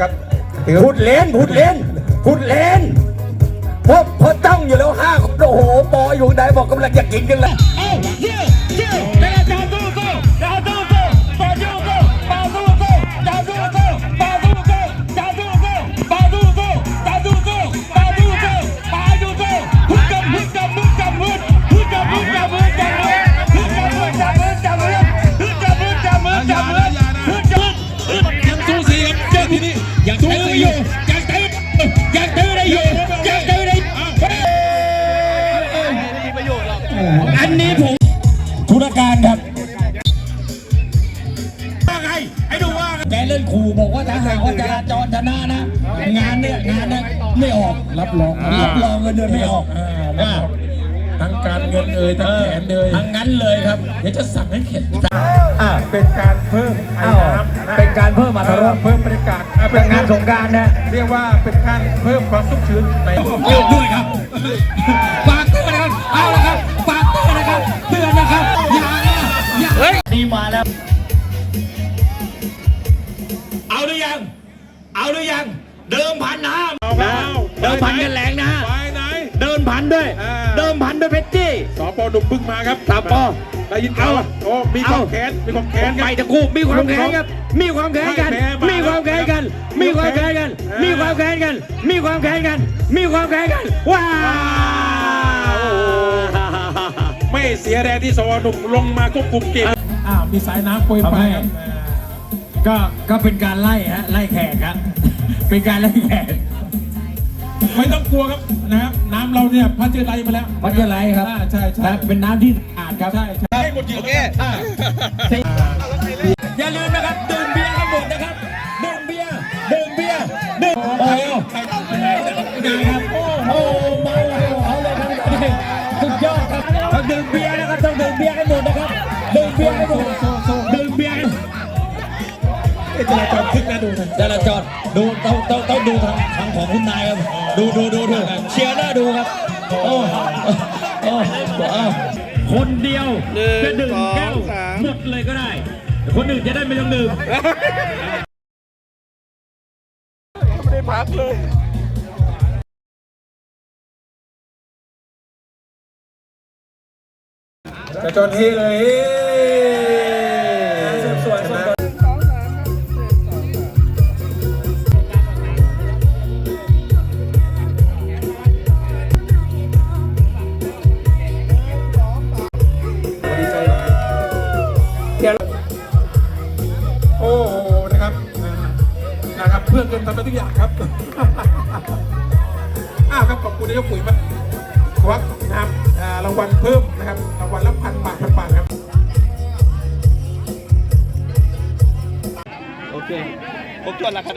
ครับถือพูดเล่นพูดเล่นพูดเล่นเพราะเพราะจ้องอยู่แล้วห้าคนโอ้โหปออยู่ไหนบอกกำลังจะกินกันแล้ว เล่นขู่บอกว่าถ้าหากว่าจราจรชนะนะ งานเนี่ยงานเนี่ยไม่ออกรับรองรับรองเงินเดือนไม่ออกอ่าทั้งการเงินเอ่ยทั้งแผนเลยทั้งนั้นเลยครับเดี๋ยวจะสั่งให้เข็ดอ่าเป็นการเพิ่มไอ้อ้าวน้ำนะเป็นการเพิ่มมาตรเออเพิ่มบรรยากาศอะเป็นงานสงกรารนะเรียกว่าเป็นการเพิ่มความชุ่มชื้นในเลือกด้วยครับฝากเตือนนะครับ หรือยัง เอาหรือยัง เดิมพันห้ามเอาแล้วเดิมพันกันแรงนะไปไหน เดิมพันด้วย อ่า เดิมพันด้วยเพชรจี้ สปหนุ่มพึ่งมาครับสปได้ยินข่าวว่าโอ้มีความแค้นมีความแค้นคไปรับตะคู่มีความแค้นครับ มีความแค้นกันมีความแค้นกันมีความแค้นกันมีความแค้นกัน มีความแค้นกัน มีความแค้นกัน ว้าว ไม่เสียแรงที่สวหนุ่มลงมาควบคุมเกมอ้าวมีสายน้ำโปรยไปครับ ก็ก็เป็นการไล่ฮะไล่แขกครับเป็นการไล่แขกไม่ต้องกลัวครับนะครับน้ำเราเนี่ยพัชไลมาแล้วพัชไลครับอ่าใช่ใช่ครับเป็นน้ำที่สะอาดครับใช่ใช่ให้หมดโอเคอย่าลืมนะครับดื่มเบียร์กันหมดนะครับดื่มเบียร์ดื่มเบียร์ดื่มโอ้ยนะครับโอ้โหเมาเลยเอาเลยครับสุดยอดครับต้องดื่มเบียร์นะครับต้องดื่ม ดูทางทางของคุณนายครับดูดูดูดูเชียร์หน้าดูครับโอ้โอ้โอ้คนเดียวจะดื่มแก้วหมดเลยก็ได้ คนอื่นจะได้ไม่ต้องดื่มจราจรเฮเลย อ้นะครับนะครับเพื่อนกันทำได้ทุกอย่างครับอ้าวครับขอบคุณนายกปุ๋ยมากควักนะครับรางวัลเพิ่มนะครับรางวัลละพันบาทพันบาทครับโอเคผมจดแล้วครับ